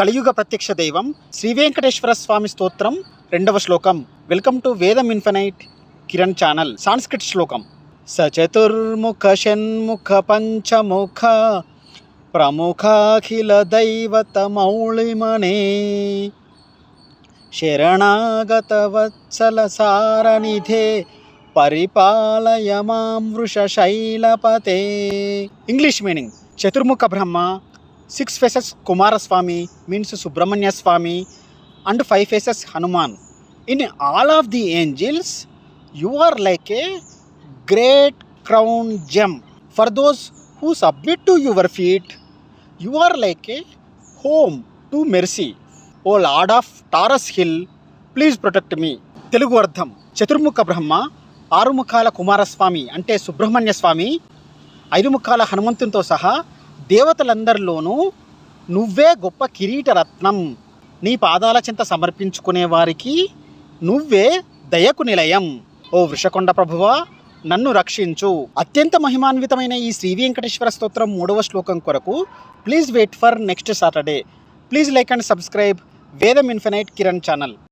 కలియుగ ప్రత్యక్ష దైవం శ్రీ వెంకటేశ్వర స్వామి స్తోత్రం రెండవ శ్లోకం. Welcome to Vedam infinite Kiran channel Sanskrit శ్లోకం. స చతుర్ముఖ షణ్ముఖ పంచముఖ ప్రముఖాఖిల దైవత మౌళిమనే. శరణాగత వత్సల సారనిధే పరిపాలయ మాం వృష శైలపతే. English meaning Chaturmukha Brahma six faces Kumaraswamy means Subrahmanya Swamy and five faces Hanuman. In all of the angels you are like a great crown gem. For those who submit to your feet you are like a home to mercy. O lord of Taurus hill please protect me. Telugu అర్థం చతుర్ముఖ బ్రహ్మ ఆరు ముఖాల కుమారస్వామి అంటే సుబ్రహ్మణ్య స్వామి ఐదు ముఖాల హనుమంతునితో సహా దేవతలందరిలోనూ నువ్వే గొప్ప కిరీట రత్నం నీ పాదాల చింత సమర్పించుకునే వారికి నువ్వే దయకు నిలయం. ఓ వృషకొండ ప్రభువా నన్ను రక్షించు. అత్యంత మహిమాన్వితమైన ఈ శ్రీ వెంకటేశ్వర స్తోత్రం మూడవ శ్లోకం కొరకు please wait for next Saturday. Please like and subscribe Vedam infinite Kiran channel.